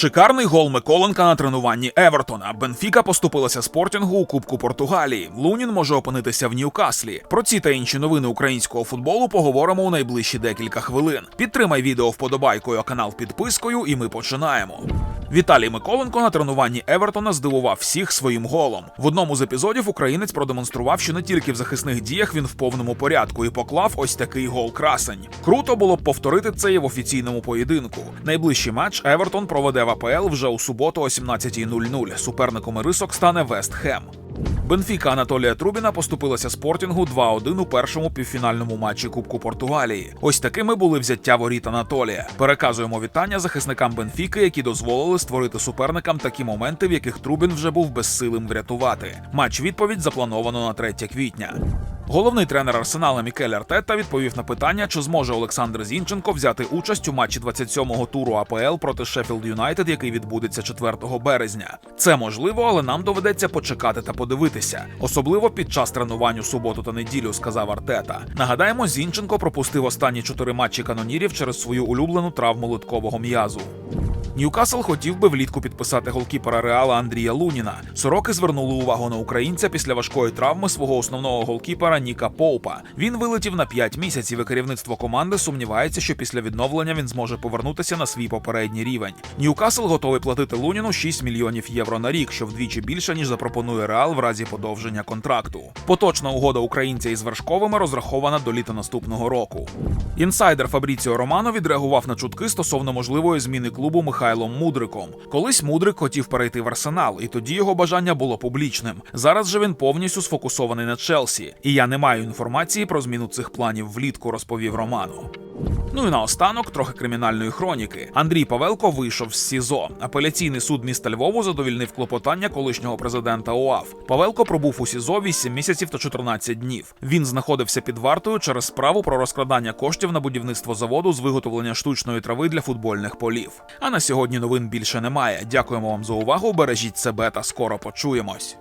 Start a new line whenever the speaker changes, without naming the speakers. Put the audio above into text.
Шикарний гол Миколенка на тренуванні Евертона. Бенфіка поступилася спортінгу у Кубку Португалії. Лунін може опинитися в Ньюкаслі. Про ці та інші новини українського футболу поговоримо у найближчі декілька хвилин. Підтримай відео вподобайкою, канал підпискою, і ми починаємо. Віталій Миколенко на тренуванні Евертона здивував всіх своїм голом. В одному з епізодів українець продемонстрував, що не тільки в захисних діях він в повному порядку і поклав ось такий гол красень. Круто було б повторити це і в офіційному поєдинку. Найближчий матч Евертон проведе в АПЛ вже у суботу о 17.00. Суперником рисок стане Вест Хем. Бенфіка Анатолія Трубіна поступилася спортінгу 2-1 у першому півфінальному матчі Кубку Португалії. Ось такими були взяття воріт Анатолія. Переказуємо вітання захисникам Бенфіки, які дозволили створити суперникам такі моменти, в яких Трубін вже був безсилим врятувати. Матч відповідь заплановано на 3 квітня. Головний тренер Арсенала Мікель Артета відповів на питання, чи зможе Олександр Зінченко взяти участь у матчі 27-го туру АПЛ проти Шеффілд Юнайтед, який відбудеться 4 березня. Це можливо, але нам доведеться почекати та подивитися, особливо під час тренувань у суботу та неділю, сказав Артета. Нагадаємо, Зінченко пропустив останні чотири матчі канонірів через свою улюблену травму литкового м'язу. Ньюкасл хотів би влітку підписати голкіпера Реала Андрія Луніна. Сороки звернули увагу на українця після важкої травми свого основного голкіпера Ніка Поупа. Він вилетів на 5 місяців, і керівництво команди сумнівається, що після відновлення він зможе повернутися на свій попередній рівень. Ньюкасл готовий платити Луніну 6 мільйонів євро на рік, що вдвічі більше ніж запропонує Реал в разі подовження контракту. Поточна угода українця із вершковими розрахована до літа наступного року. Інсайдер Фабріціо Романо відреагував на чутки стосовно можливої зміни клубу Михайлом Мудриком. Колись Мудрик хотів перейти в Арсенал, і тоді його бажання було публічним. Зараз же він повністю сфокусований на Челсі, і я не маю інформації про зміну цих планів влітку, розповів Романо. Ну і наостанок трохи кримінальної хроніки. Андрій Павелко вийшов з СІЗО. Апеляційний суд міста Львову задовільнив клопотання колишнього президента ОАФ. Павелко пробув у СІЗО 8 місяців та 14 днів. Він знаходився під вартою через справу про розкрадання коштів на будівництво заводу з виготовлення штучної трави для футбольних полів. А на сьогодні новин більше немає. Дякуємо вам за увагу. Бережіть себе та скоро почуємось.